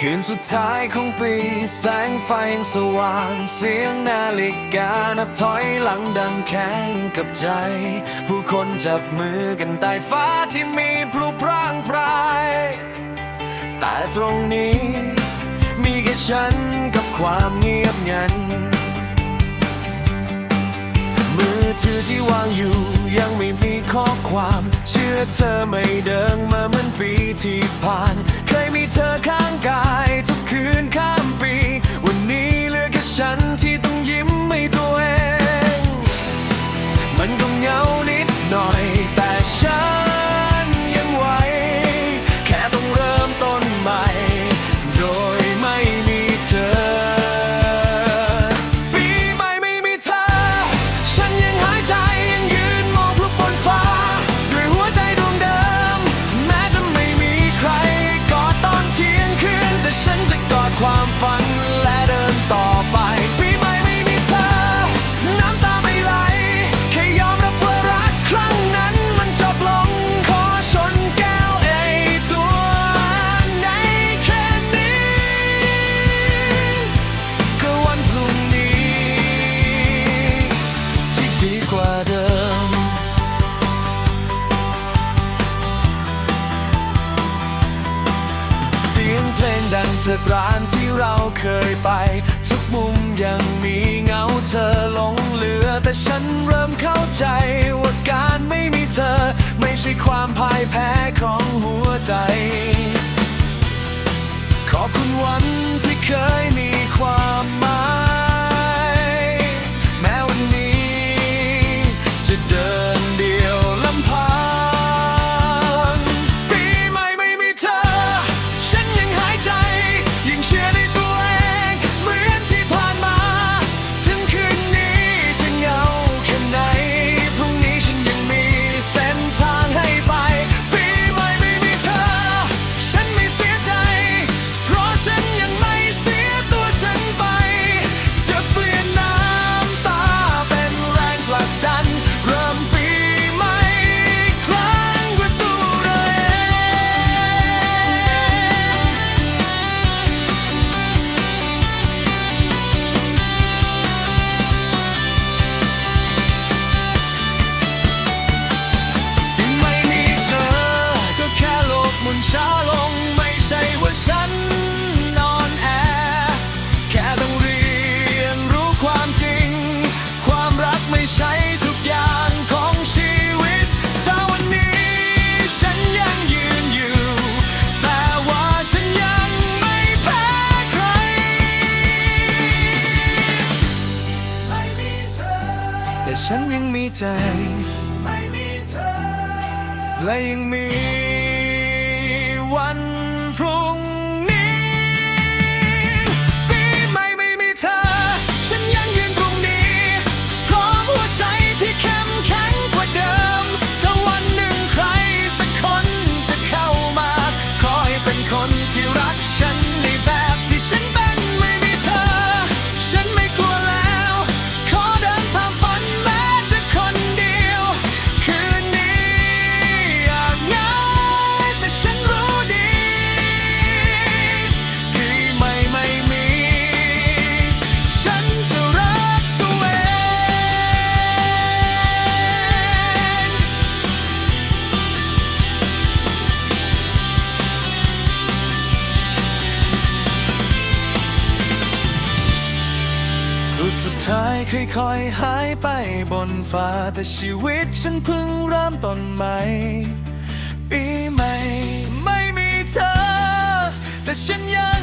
คืนสุดท้ายของปี แสงไฟสว่าง เสียงนาฬิกานับถอยหลังดังแข้งกับใจ ผู้คนจับมือกันใต้ฟ้าที่มีพลุพร่างพราย แต่ตรงนี้ มีแค่ฉันกับความเงียบงัน มือถือที่วางอยู่ยังไม่มีข้อความ เชื่อเธอไม่เดินมาเหมือนปีที่ผ่าน เคยมีเธอค่ะ เถิดร้านที่เราเคยไป ทุกมุมยังมีเงาเธอหลงเหลือ แต่ฉันเริ่มเข้าใจว่าการไม่มีเธอ ไม่ใช่ความพ่ายแพ้ของหัวใจ ขอบคุณวันที่เคย ฉันยังมีใจ ไม่มีเธอ และยังมีวันพรุ่ง ค่อยๆหายไปบนฟ้าแต่ชีวิตฉันเพิ่งเริ่มต้นใหม่ปีใหม่ไม่มีเธอ แต่ฉันยัง